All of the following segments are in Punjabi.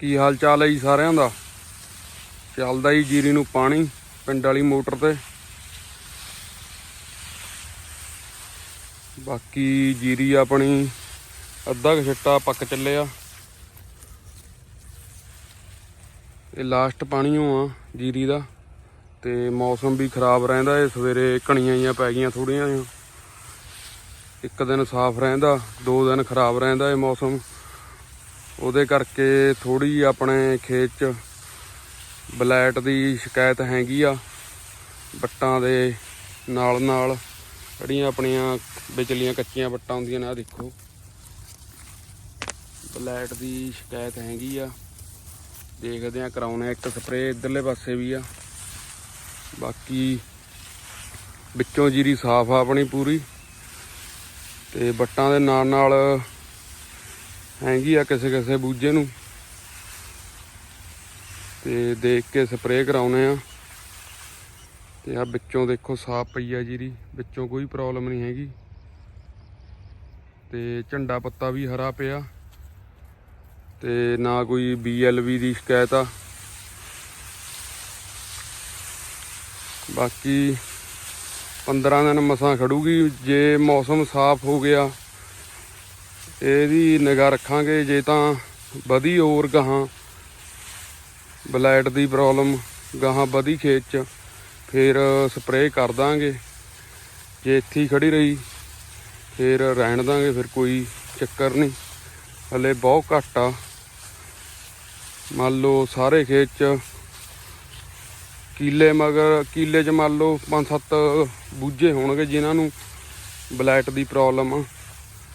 ਕੀ ਹਾਲ ਚਾਲ ਹੈ ਜੀ ਸਾਰਿਆਂ ਦਾ? ਚੱਲਦਾ ਜੀ ਜੀਰੀ ਨੂੰ ਪਾਣੀ, ਪਿੰਡ ਵਾਲੀ ਮੋਟਰ ਤੇ। ਬਾਕੀ ਜੀਰੀ ਆਪਣੀ ਅੱਧਾ ਕੁ ਛਿੱਟਾ ਪੱਕ ਚੱਲਿਆ। ਇਹ ਲਾਸਟ ਪਾਣੀਓ ਆ ਜੀਰੀ ਦਾ। ਤੇ ਮੌਸਮ ਵੀ ਖਰਾਬ ਰਹਿੰਦਾ ਏ ਸਵੇਰੇ ਕਣੀਆਂ ਜੀਆਂ ਪੈ ਗਈਆਂ ਥੋੜੀਆਂ ਇੱਕ ਦਿਨ ਸਾਫ਼ ਰਹਿੰਦਾ, ਦੋ ਦਿਨ ਖਰਾਬ ਰਹਿੰਦਾ ਏ ਮੌਸਮ। ਉਹਦੇ ਕਰਕੇ ਥੋੜੀ ਜਿਹੀ ਆਪਣੇ ਖੇਤ 'ਚ ਬਲੈਟ ਦੀ ਸ਼ਿਕਾਇਤ ਹੈਗੀ ਆ, ਬੱਟਾਂ ਦੇ ਨਾਲ ਨਾਲ, ਜਿਹੜੀਆਂ ਆਪਣੀਆਂ ਵਿਚਲੀਆਂ ਕੱਚੀਆਂ ਬੱਟਾਂ ਹੁੰਦੀਆਂ ਨੇ ਆ ਦੇਖੋ। ਬਲੈਟ ਦੀ ਸ਼ਿਕਾਇਤ ਹੈਗੀ ਆ। ਦੇਖਦੇ ਆ ਕਰਾਉਣੇ ਇੱਕ ਸਪਰੇਅ, ਇਧਰਲੇ ਪਾਸੇ ਵੀ ਆ। ਬਾਕੀ ਵਿੱਚੋਂ ਜੀਰੀ ਸਾਫ਼ ਆ ਆਪਣੀ ਪੂਰੀ। ਤੇ ਬੱਟਾਂ ਦੇ ਨਾਲ ਨਾਲ ਹੈਗੀ ਆ ਕਿਸੇ ਕਿਸੇ ਬੂਜੇ ਨੂੰ। ਤੇ ਦੇਖ ਕੇ ਸਪਰੇਅ ਕਰਾਉਨੇ ਆ। ਤੇ ਆ ਵਿੱਚੋਂ ਦੇਖੋ ਸਾਫ਼ ਪਈ ਆ ਜੀਰੀ, ਵਿੱਚੋਂ ਕੋਈ ਪ੍ਰੋਬਲਮ ਨਹੀਂ ਹੈਗੀ। ਤੇ ਝੰਡਾ ਪੱਤਾ ਵੀ ਹਰਾ ਪਿਆ। ਤੇ ਨਾ ਕੋਈ BLV ਦੀ ਸ਼ਿਕਾਇਤ ਆ। ਬਾਕੀ 15 ਦਿਨ ਮਸਾਂ ਖੜੂਗੀ, ਜੇ ਮੌਸਮ ਸਾਫ਼ ਹੋ ਗਿਆ ਇਹਦੀ ਨਿਗਾਹ ਰੱਖਾਂਗੇ, ਜੇ ਤਾਂ ਵਧੀ ਹੋਰ ਗਾਹਾਂ, ਬਲੈਟ ਦੀ ਪ੍ਰੋਬਲਮ ਗਾਹਾਂ ਵਧੀ ਖੇਤ ਚ, ਫਿਰ ਸਪਰੇਅ ਕਰ ਦਾਂਗੇ। ਜੇ ਇੱਥੇ ਹੀ ਖੜੀ ਰਹੀ, ਫਿਰ ਰਹਿਣ ਦਾਂਗੇ, ਫਿਰ ਕੋਈ ਚੱਕਰ ਨਹੀਂ। ਹਲੇ ਬਹੁਤ ਘੱਟ ਆ। ਮੰਨ ਲਓ ਸਾਰੇ ਖੇਤ ਚ, ਕੀਲੇ ਮਗਰ, ਕੀਲੇ 'ਚ ਮੰਨ ਲਓ ਪੰਜ ਸੱਤ ਬੂਝੇ ਹੋਣਗੇ ਜਿਨ੍ਹਾਂ ਨੂੰ ਬਲੈਟ ਦੀ ਪ੍ਰੋਬਲਮ ਆ।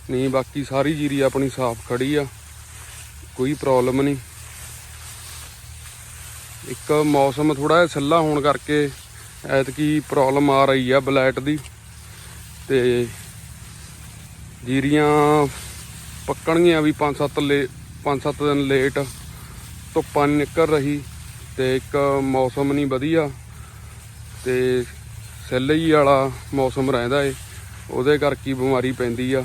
ਨਹੀਂ, ਬਾਕੀ ਸਾਰੀ ਜੀਰੀ ਆਪਣੀ ਸਾਫ਼ ਖੜੀ ਆ। ਕੋਈ ਪ੍ਰੋਬਲਮ ਨਹੀਂ। ਇੱਕ ਮੌਸਮ ਥੋੜਾ ਜਿਹਾ ਸੱਲਾ ਹੋਣ ਕਰਕੇ ਐਤਕੀ ਪ੍ਰੋਬਲਮ ਆ ਰਹੀ ਆ ਬਲੈਟ ਦੀ। ਤੇ ਜੀਰੀਆਂ ਪੱਕਣਗੀਆਂ ਵੀ 5-7 ਲੇ 5-7 ਦਿਨ ਲੇਟ ਧੁੱਪਾਂ ਨਹੀਂ ਨਿਕਲ ਰਹੀ ਤੇ ਇੱਕ ਮੌਸਮ ਨਹੀਂ ਵਧੀਆ। ਤੇ ਸੈਲਈ ਵਾਲਾ ਮੌਸਮ ਰਹਿੰਦਾ ਏ, ਉਹਦੇ ਕਰਕੇ ਬਿਮਾਰੀ ਪੈਂਦੀ ਆ।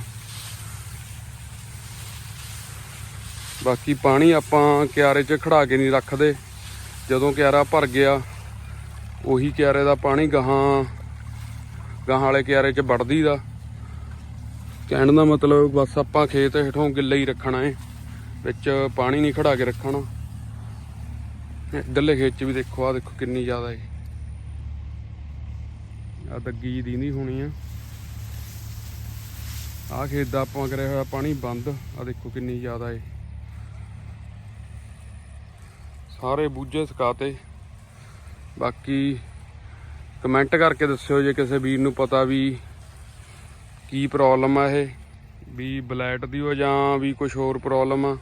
ਬਾਕੀ ਪਾਣੀ ਆਪਾਂ ਕਿਆਰੇ 'ਚ ਖੜਾ ਕੇ ਨਹੀਂ ਰੱਖਦੇ। ਜਦੋਂ ਕਿਆਰਾ ਭਰ ਗਿਆ, ਉਹੀ ਕਿਆਰੇ ਦਾ ਪਾਣੀ ਗਾਹਾਂ ਗਾਹਾਂ ਵਾਲੇ ਕਿਆਰੇ 'ਚ ਵੜਦੀ ਦਾ ਕਹਿਣ ਦਾ ਮਤਲਬ ਬਸ ਆਪਾਂ ਖੇਤ ਹੇਠੋਂ ਗਿੱਲੇ ਹੀ ਰੱਖਣਾ ਏ, ਵਿੱਚ ਪਾਣੀ ਨਹੀਂ ਖੜਾ ਕੇ ਰੱਖਣਾ। ਇੱਧਰਲੇ ਖੇਤ 'ਚ ਵੀ ਦੇਖੋ ਆ ਦੇਖੋ ਕਿੰਨੀ ਜ਼ਿਆਦਾ ਏ। ਆ ਦੱਗੀ ਜੀ ਦੀਂਦੀ ਹੋਣੀ ਆ। ਆ ਖੇਤ ਦਾ ਆਪਾਂ ਕਰਿਆ ਹੋਇਆ ਪਾਣੀ ਬੰਦ ਆ ਦੇਖੋ ਕਿੰਨੀ ਜ਼ਿਆਦਾ ਏ। ਸਾਰੇ ਬੂਝੇ ਸੁਕਾਤੇ ਬਾਕੀ ਕਮੈਂਟ ਕਰਕੇ ਦੱਸਿਓ ਜੇ ਕਿਸੇ ਵੀਰ ਨੂੰ ਪਤਾ ਵੀ ਕੀ ਪ੍ਰੋਬਲਮ ਆ ਇਹ, ਵੀ ਬਲੈਟ ਦੀ ਹੋ ਜਾਂ ਵੀ ਕੁਝ ਹੋਰ ਪ੍ਰੋਬਲਮ ਆ।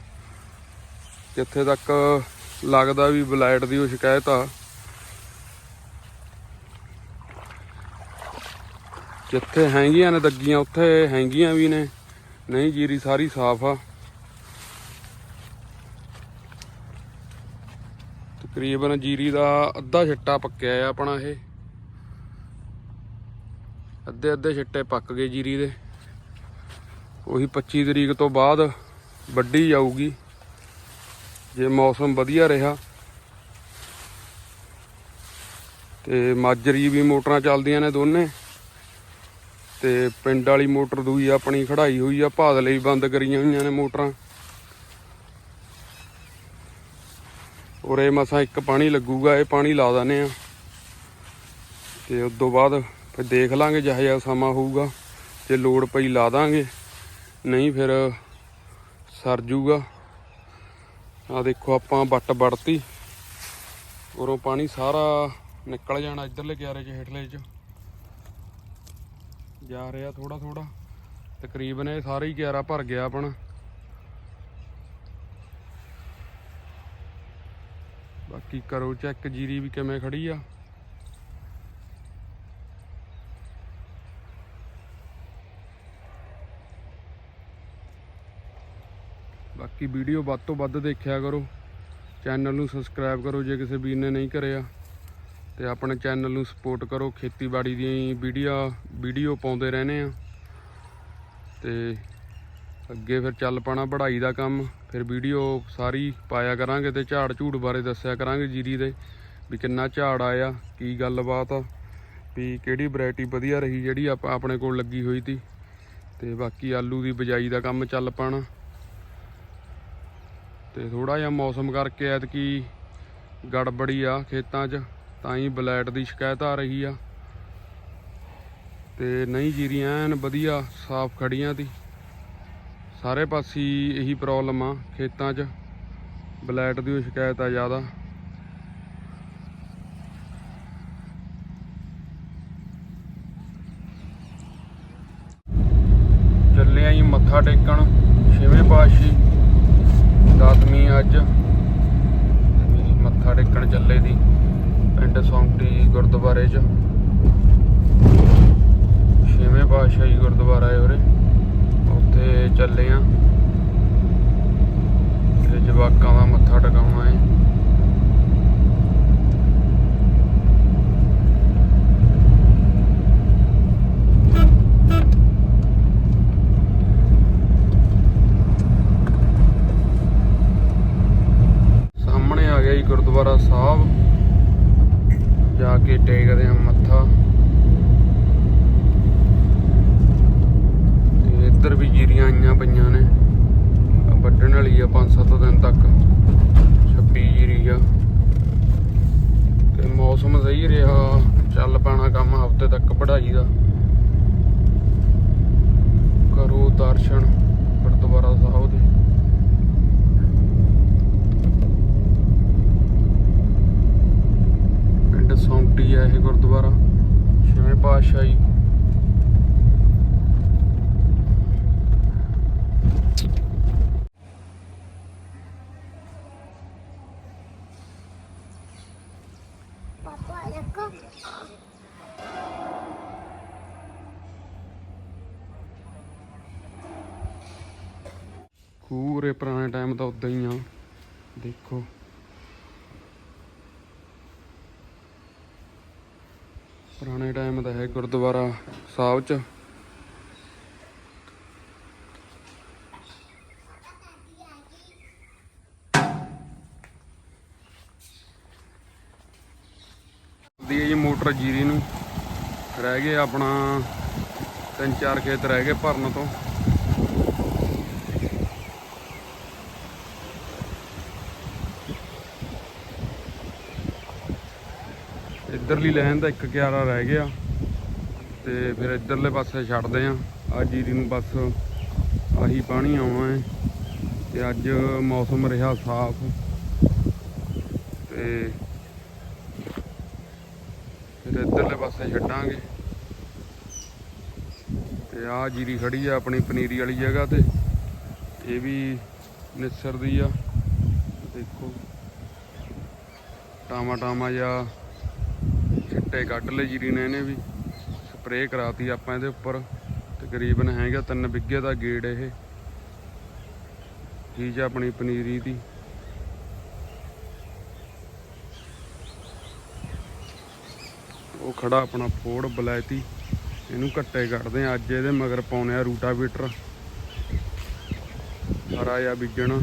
ਜਿੱਥੇ ਤੱਕ ਲੱਗਦਾ ਵੀ ਬਲੈਟ ਦੀ ਉਹ ਸ਼ਿਕਾਇਤ ਆ। ਜਿੱਥੇ ਹੈਂਗੀਆਂ ਨੇ, ਦੱਗੀਆਂ, ਉੱਥੇ ਹੈਂਗੀਆਂ ਵੀ ਨੇ। ਨਹੀਂ ਜੀਰੀ ਸਾਰੀ ਸਾਫ਼ ਆ। ਤਕਰੀਬਨ ਜੀਰੀ ਦਾ ਅੱਧਾ ਛਿੱਟਾ ਪੱਕਿਆ ਆ ਆਪਣਾ ਇਹ। ਅੱਧੇ ਅੱਧੇ ਛਿੱਟੇ ਪੱਕ ਗਏ ਜੀਰੀ ਦੇ। ਉਹੀ 25 ਤਰੀਕ ਤੋਂ ਬਾਅਦ ਵੱਢੀ ਜਾਊਗੀ। ਜੇ ਮੌਸਮ ਵਧੀਆ ਰਿਹਾ। ਤੇ ਮਾਜਰੀ ਵੀ ਮੋਟਰਾਂ ਚੱਲਦੀਆਂ ਨੇ ਦੋਨੇ। ਤੇ ਪਿੰਡ ਵਾਲੀ ਮੋਟਰ ਦੂਈ ਆਪਣੀ ਖੜਾਈ ਹੋਈ ਆ ਭਾਦ ਲਈ ਬੰਦ ਕਰੀਆਂ ਹੋਈਆਂ ਨੇ ਮੋਟਰਾਂ। ਉਰੇ ਮਸਾਂ ਇੱਕ ਪਾਣੀ ਲੱਗੂਗਾ, ਇਹ ਪਾਣੀ ਲਾ ਦਾਨੇ ਆ ਤੇ ਉਸ ਤੋਂ ਬਾਅਦ ਫਿਰ ਦੇਖ ਲਾਂਗੇ ਜਿਹੋ ਜਿਹਾ ਸਮਾਂ ਹੋਊਗਾ। ਜੇ ਲੋੜ ਪਈ ਲਾ ਦਾਂਗੇ, ਨਹੀਂ ਫਿਰ ਸਰ ਜੂਗਾ। ਆ ਦੇਖੋ ਆਪਾਂ ਬੱਟ ਵੜਤੀ। ਉਰੋਂ ਪਾਣੀ ਸਾਰਾ ਨਿਕਲ ਜਾਣਾ ਇਧਰਲੇ ਕਿਆਰੇ 'ਚ, ਹੇਠਲੇ 'ਚ। ਜਾ ਰਿਹਾ ਥੋੜਾ ਥੋੜਾ ਤਕਰੀਬਨ ਇਹ ਸਾਰਾ ਹੀ ਕਿਆਰਾ ਭਰ ਗਿਆ ਆਪਣਾ। ਬਾਕੀ ਕਰੋ ਚੈੱਕ ਜੀਰੀ ਵੀ ਕਿਵੇਂ ਖੜੀ ਆ? ਬਾਕੀ ਵੀਡੀਓ ਵੱਧ ਤੋਂ ਵੱਧ ਦੇਖਿਆ ਕਰੋ। ਚੈਨਲ ਨੂੰ ਸਬਸਕ੍ਰਾਈਬ ਕਰੋ ਜੇ ਕਿਸੇ ਵੀਰ ਨੇ ਨਹੀਂ ਕਰਿਆ। ਤੇ ਆਪਣੇ ਚੈਨਲ ਨੂੰ ਸਪੋਰਟ ਕਰੋ। ਖੇਤੀਬਾੜੀ ਦੀ ਵੀਡੀਓ ਵੀਡੀਓ ਪਾਉਂਦੇ ਰਹਿੰਦੇ ਆ। ਤੇ ਅੱਗੇ ਫਿਰ ਚੱਲ ਪਾਣਾ ਪੜ੍ਹਾਈ ਦਾ ਕੰਮ, ਫਿਰ ਵੀਡੀਓ ਸਾਰੀ ਪਾਇਆ ਕਰਾਂਗੇ ਤੇ ਝਾੜ ਝੂੜ ਬਾਰੇ ਦੱਸਿਆ ਕਰਾਂਗੇ ਜੀਰੀ ਦੇ ਵੀ ਕਿੰਨਾ ਝਾੜ ਆਇਆ, ਕੀ ਗੱਲਬਾਤ ਆ, ਵੀ ਕਿਹੜੀ ਵੈਰਾਈਟੀ ਵਧੀਆ ਰਹੀ ਜਿਹੜੀ ਆਪਾਂ, ਆਪਣੇ ਕੋਲ ਲੱਗੀ ਹੋਈ ਸੀ ਤੇ ਬਾਕੀ ਆਲੂ ਦੀ ਬਿਜਾਈ ਦਾ ਕੰਮ ਚੱਲ ਪਾਣਾ। ਤੇ ਥੋੜਾ ਜਿਹਾ ਮੌਸਮ ਕਰਕੇ ਐਤਕੀ ਗੜਬੜੀ ਆ ਖੇਤਾਂ 'ਚ, ਤਾਂ ਹੀ ਬਲੈਟ ਦੀ ਸ਼ਿਕਾਇਤ ਆ ਰਹੀ ਆ। ਤੇ ਨਹੀਂ ਜੀਰੀਆਂ ਐਨ ਵਧੀਆ ਸਾਫ਼ ਖੜੀਆਂ ਤੀ। ਸਾਰੇ ਪਾਸੇ ਇਹੀ ਪ੍ਰੋਬਲਮ ਆ, ਖੇਤਾਂ 'ਚ ਬਲੈਟ ਦੀ ਸ਼ਿਕਾਇਤ ਆ ਜ਼ਿਆਦਾ। ਚੱਲੇ ਆਂ ਜੀ ਮੱਥਾ ਟੇਕਣ, ਛੇਵੇਂ ਪਾਤਸ਼ਾਹੀ ਦਾਤਮੀ ਅੱਜ। ਮੱਥਾ ਟੇਕਣ ਚੱਲੇ ਦੀ, ਪਿੰਡ ਸੌਂਕਟੀ ਗੁਰਦੁਆਰੇ 'ਚ। ਛੇਵੇਂ ਪਾਤਸ਼ਾਹੀ ਗੁਰਦੁਆਰਾ ਹੈ ਉਰੇ। ਉੱਥੇ ਚੱਲੇ ਆ। ਤੇ ਜਵਾਕਾਂ ਦਾ ਮੱਥਾ ਟਿਕਾਉਣਾ ਹੈ ਸਾਹਮਣੇ ਆ ਗਿਆ ਜੀ ਗੁਰਦੁਆਰਾ ਸਾਹਿਬ। ਜਾ ਕੇ ਟੇਕਦੇ ਆ ਮੱਥਾ ਤੇ ਇੱਧਰ ਵੀ ਜੀਰੀਆਂ ਆਈਆਂ ਪਈਆਂ ਨੇ ਆਹ ਵੱਢਣ ਵਾਲੀ ਆ 5-7 ਦਿਨ ਤੱਕ 26 ਜੀਰੀ ਆ ਤੇ ਮੌਸਮ ਸਹੀ ਰਿਹਾ ਚੱਲ ਪੈਣਾ ਕੰਮ ਹਫ਼ਤੇ ਤੱਕ ਪੜ੍ਹਾਈ ਦਾ। ਕਰੋ ਦਰਸ਼ਨ, ਗੁਰਦੁਆਰਾ ਸਾਹਿਬ ਦੇ। ਪਿੰਡ ਸੌਂਟੀ ਹੈ ਇਹ ਗੁਰਦੁਆਰਾ, ਛੇਵੇਂ ਪਾਤਸ਼ਾਹੀ ਪਾਪਾ ਦੇਖੋ ਪੂਰੇ ਪੁਰਾਣੇ ਟਾਈਮ ਦਾ ਉਦਾਂ ਹੀ ਆ। ਦੇਖੋ। ਪੁਰਾਣੇ ਟਾਈਮ ਦਾ ਹੈ ਗੁਰਦੁਆਰਾ ਸਾਹਿਬ ਚ। ਦੀ ਜੀ, ਮੋਟਰ ਜੀਰੀ ਨੂੰ ਰਹਿ ਗਏ ਆਪਣਾ ਤਿੰਨ ਚਾਰ ਖੇਤ ਰਹਿ ਗਏ ਭਰਨ ਤੋਂ। ਇੱਧਰਲੀ ਲਾਈਨ ਦਾ ਇੱਕ ਕਿਆਰਾ ਰਹਿ ਗਿਆ ਤੇ ਫਿਰ ਇੱਧਰਲੇ ਪਾਸੇ ਛੱਡਦੇ ਆ ਆ ਜੀਰੀ ਨੂੰ ਬਸ ਆਹੀ ਪਾਣੀ ਆਉਣਾ ਹੈ ਤੇ ਅੱਜ ਮੌਸਮ ਰਿਹਾ ਸਾਫ਼ ਤੇ ਫਿਰ ਇੱਧਰਲੇ ਪਾਸੇ ਛੱਡਾਂਗੇ। ਤੇ ਆ ਜੀਰੀ ਖੜੀ ਆ ਆਪਣੀ ਪਨੀਰੀ ਵਾਲੀ ਜਗ੍ਹਾ ਤੇ। ਇਹ ਵੀ ਨਿਸਰ ਦੀ ਆ। ਦੇਖੋ। ਟਾਮਾ ਟਾਮਾ ਜਾਂ ਛਿੱਟੇ ਕੱਢ ਲਏ ਜੀਰੀ ਨੇ ਇਹਨੇ ਵੀ। ਸਪਰੇਅ ਕਰਾਤੀ ਆਪਾਂ ਇਹਦੇ ਉੱਪਰ। ਤਕਰੀਬਨ ਹੈਗਾ 3 ਬਿੱਗੇ ਦਾ ਗੇੜ ਇਹ। ਚੀਜ਼ ਆਪਣੀ ਪਨੀਰੀ ਦੀ। ਉਹ ਖੜਾ ਆਪਣਾ ਫੋੜ ਬਲੈਤੀ। ਇਹਨੂੰ ਕੱਟੇ ਕੱਢਦੇ ਆ ਅੱਜ ਇਹਦੇ ਮਗਰ ਪਾਉਨੇ ਆ ਰੂਟਾਵੀਟਰ। ਹਰਾ ਜਾਂ ਬੀਜਣਾ।